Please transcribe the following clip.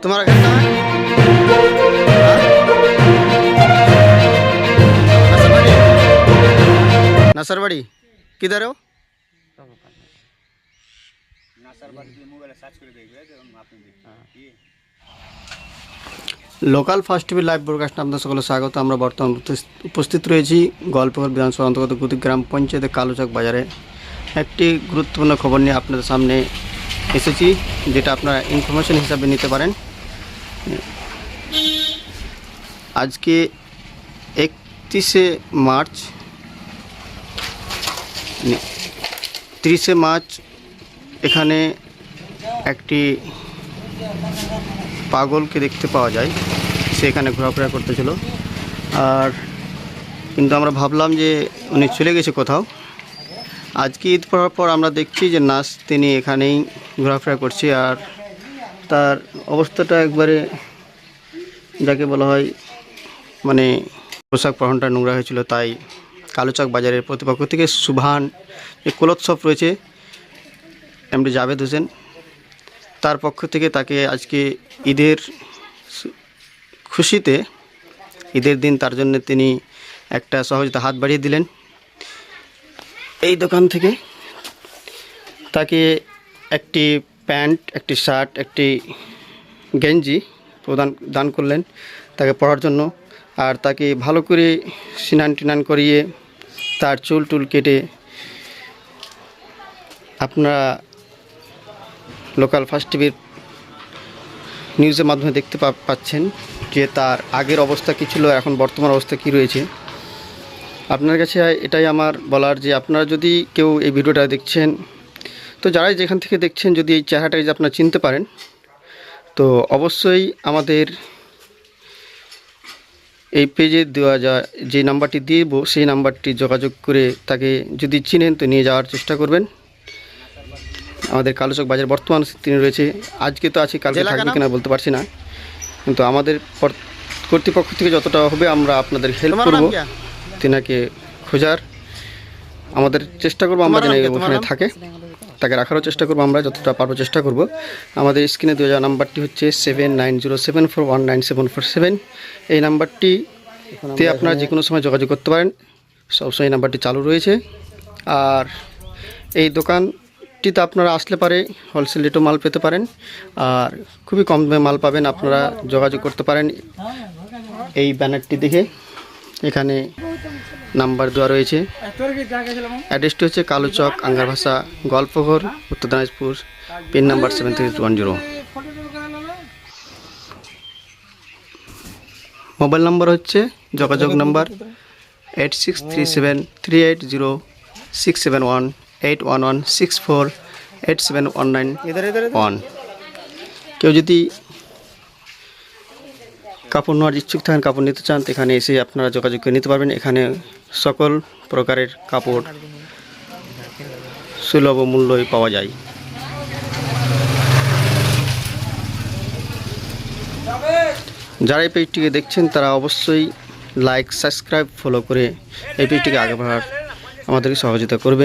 तुम्हारा घर कहाँ है हाँ? नसरवाड़ी नसरवाड़ी किधर हो local first TV live broadcast আপনাদের সকলে স্বাগত আমরা বর্তমান উপস্থিত- উপস্থিত রয়েছি গল্পঘর বিধানসভা অন্তর্গত গুতি গ্রাম পঞ্চায়েতের কালুচক বাজারে একটি গুরুত্বপূর্ণ খবর নিয়ে আপনাদের সামনে এসেছি যেটা আপনারা ইনফরমেশন হিসাবে নিতে পারেন আজকে একত্রিশে মার্চ তিরিশে মার্চ এখানে একটি পাগলকে দেখতে পাওয়া যায়। সে এখানে ঘোরাফেরা করতেছিল। আর কিন্তু আমরা ভাবলাম যে উনি চলে গেছে কোথাও। আজকে ঈদ পড়ার পর আমরা দেখছি যে নাচ তিনি এখানেই ঘোরাফেরা করছে। আর তার অবস্থাটা একবারে যাকে বলা হয় মানে পোশাক পরনটা নোংরা হয়েছিল, তাই কালুচক বাজারের প্রতিপক্ষ থেকে সুভান যে কোলোৎসব রয়েছে, এমডি জাভেদ হোসেন, তার পক্ষ থেকে তাকে আজকে ঈদের খুশিতে, ঈদের দিন তার জন্য তিনি একটা সহজতা হাত বাড়িয়ে দিলেন। এই দোকান থেকে তাকে একটি প্যান্ট, একটি শার্ট, একটি গেঞ্জি প্রদান, দান করলেন তাকে পড়ার জন্য। আর তাকে ভালো করে স্নান টিনান করিয়ে তার চুল টুল কেটে আপনারা লোকাল ফার্স্ট টিভির নিউজের মাধ্যমে দেখতে পাচ্ছেন যে তার আগের অবস্থা কী ছিল, এখন বর্তমান অবস্থা কী রয়েছে। আপনার কাছে এটাই আমার বলার যে আপনারা যদি কেউ এই ভিডিওটা দেখছেন তো যারাই যেখান থেকে দেখছেন যদি এই চেহারাটা যদি আপনারা চিনতে পারেন তো অবশ্যই আমাদের এই পেজে দেওয়া যা যে নাম্বারটি দিব সেই নাম্বারটি যোগাযোগ করে তাকে যদি চিনেন তো নিয়ে যাওয়ার চেষ্টা করবেন। আমাদের কালোচক বাজার বর্তমান তিনি রয়েছে। আজকে তো আছি কালকে থাকবে কিনা? বলতে পারছি না। কিন্তু আমাদের কর্তৃপক্ষ থেকে যতটা হবে আমরা আপনাদের হেল্প করব। তিনাকে খোঁজার। আমাদের চেষ্টা করব আমরা যেন ওখানে থাকে। তাকে রাখারও চেষ্টা করব আমরা যতটা পারব চেষ্টা করব। আমাদের স্ক্রিনে যাওয়া নাম্বারটি হচ্ছে seven nine zero seven four one nine seven four seven এই নাম্বারটিতে আপনারা যে কোনো সময় যোগাযোগ করতে পারেন। সবসময় এই নাম্বারটি চালু রয়েছে। আর এই দোকানটিতে আপনারা আসলে পারে হোলসেল রেটও মাল পেতে পারেন। আর খুবই কম দামে মাল পাবেন আপনারা যোগাযোগ করতে পারেন। এই ব্যানারটি দেখে এখানে নাম্বার দেওয়া রয়েছে। অ্যাড্রেসটি হচ্ছে কালুচক আঙ্গার ভাষা গল্পঘর, Uttar Dinajpur, pin number seven three one zero mobile number হচ্ছে যোগাযোগ number eight six three seven three eight zero six seven one eight one one six four eight seven one nine one কেউ যদি কাপড় নেওয়ার ইচ্ছুক থাকেন, কাপড় নিতে চান এখানে এসে আপনারা যোগাযোগ করে নিতে পারবেন। এখানে সকল প্রকারের কাপড় সুলভ মূল্যই পাওয়া যায়। যারা এই পেজটিকে দেখছেন, তারা অবশ্যই লাইক সাবস্ক্রাইব ফলো করে এই পেজটিকে আগে বাড়ার আমাদেরকে সহযোগিতা করবে